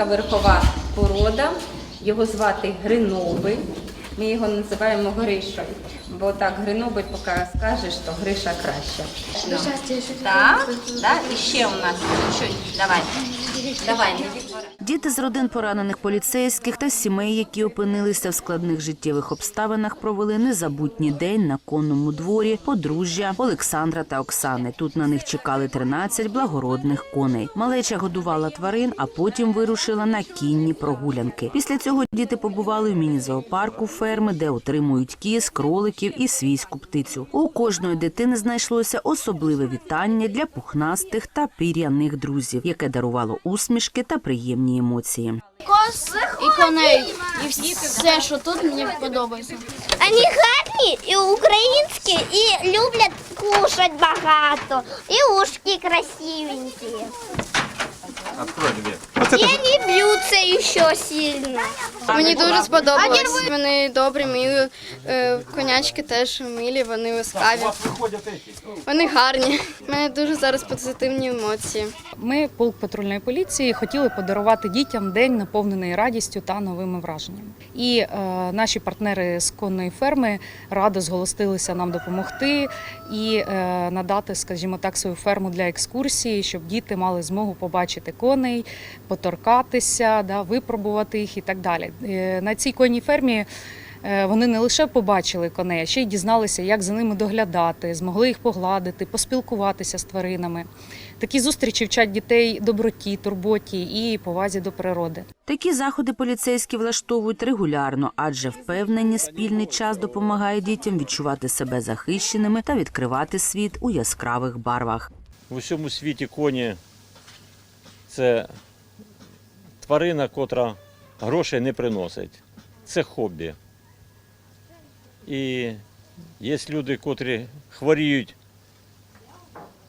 українська верхова порода. Його звати Гринобель. Ми його називаємо Гришою, бо так Гринобель, поки скажеш, то Гриша краща. Так, так, і ще у нас. Давай. Давай, не відбирай. Діти з родин поранених поліцейських та сімей, які опинилися в складних життєвих обставинах, провели незабутній день на конному дворі подружжя Олександра та Оксани. Тут на них чекали 13 благородних коней. Малеча годувала тварин, а потім вирушила на кінні прогулянки. Після цього діти побували в міні-зоопарку ферми, де отримують кіз, кроликів і свійську птицю. У кожної дитини знайшлося особливе вітання для пухнастих та пір'яних друзів, яке дарувало усмішки та приємні емоції. Коз і коней. І все, що тут мені подобається. Вони гарні і українські, і люблять кушати багато, і ушки красивенькі. открой вони б'ються ще сильно. Мені дуже сподобалось. Вони добрі, милі. Е, Конячки теж милі, вони ласкаві. Вони гарні. У мене дуже зараз позитивні емоції. Ми, полк патрульної поліції, хотіли подарувати дітям день наповнений радістю та новими враженнями. І е, наші партнери з конної ферми радо зголостилися нам допомогти і е, надати, скажімо так, свою ферму для екскурсії, щоб діти мали змогу побачити коней, поторкатися, да, випробувати їх і так далі. Е, на цій конній фермі. Е, Вони не лише побачили коней, а ще й дізналися, як за ними доглядати, змогли їх погладити, поспілкуватися з тваринами. Такі зустрічі вчать дітей доброті, турботі і повазі до природи. Такі заходи поліцейські влаштовують регулярно, адже впевнені спільний час допомагає дітям відчувати себе захищеними та відкривати світ у яскравих барвах. В усьому світі коні це тварина, котра грошей не приносить. Це хобі. І є люди, котрі хворіють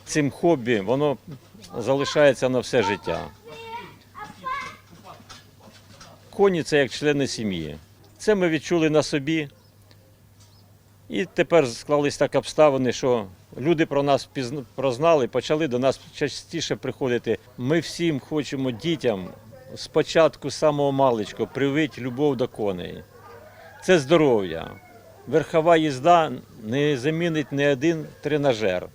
цим хобі, воно залишається на все життя. Коні це як члени сім'ї. Це ми відчули на собі. І тепер склались так обставини, що люди про нас прознали, почали до нас частіше приходити. Ми всім хочемо дітям спочатку самого маличку привити любов до коней. Це здоров'я. Верхова їзда не замінить ні один тренажер.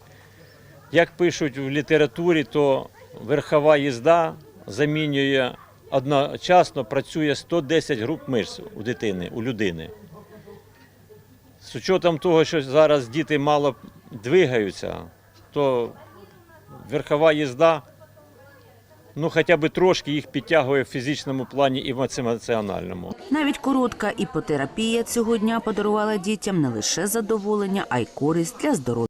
Як пишуть в літературі, то верхова їзда замінює одночасно працює 110 груп мишць у дитини, у людини. З учетом того, що зараз діти мало двигаються, то верхова їзда ну, хоча б трошки їх підтягує в фізичному плані і в емоціональному. Навіть коротка іпотерапія цього дня подарувала дітям не лише задоволення, а й користь для здоров'я.